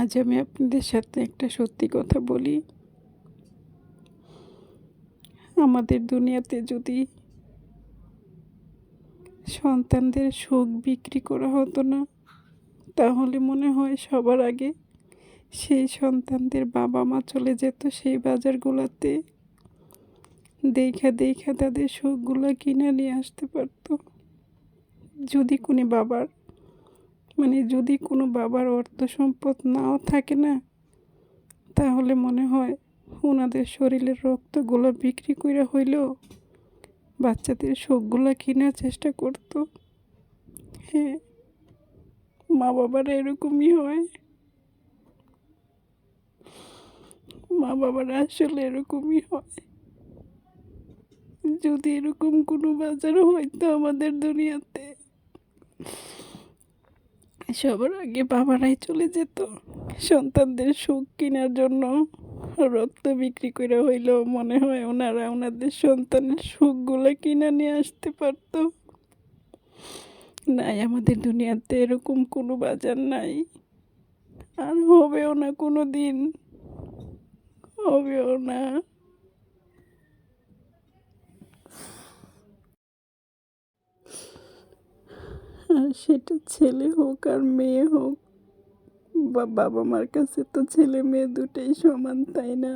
আজ আমি আপনাদের সাথে একটা সত্যি কথা বলি। আমাদের দুনিয়াতে যদি সন্তানদের সুখ বিক্রি করা হতো না, তাহলে মনে হয় সবার আগে সেই সন্তানদের বাবা মা চলে যেত সেই বাজারগুলোতে। দেখা দেখা তাদের সুখগুলো কিনে নিয়ে আসতে পারতো। যদি কোনো বাবার মানে যদি কোনো বাবার অর্থ সম্পদ নাও থাকে না, তাহলে মনে হয় ওনাদের শরীরের রক্তগুলো বিক্রি করে হইলেও বাচ্চাদের শোকগুলো কেনার চেষ্টা করতো। হ্যাঁ মা বাবারা এরকমই হয়। মা বাবারা আসলে এরকমই হয়। যদি এরকম কোনো বাজার হইতো আমাদের দুনিয়াতে সবার আগে বাবারাই চলে যেত। সন্তানদের সুখ কেনার জন্য রক্ত বিক্রি করে হইলেও মনে হয় ওনারা ওনাদের সন্তানের সুখগুলো কিনে নিয়ে আসতে পারতো। নাই, আমাদের দুনিয়াতে এরকম কোনো বাজার নাই। আর হবেও না কোনো দিন হবেও না। আর সেটা ছেলে হোক আর মেয়ে হোক, বা বাবা মার কাছে তো ছেলে মেয়ে দুটোই সমান, তাই না?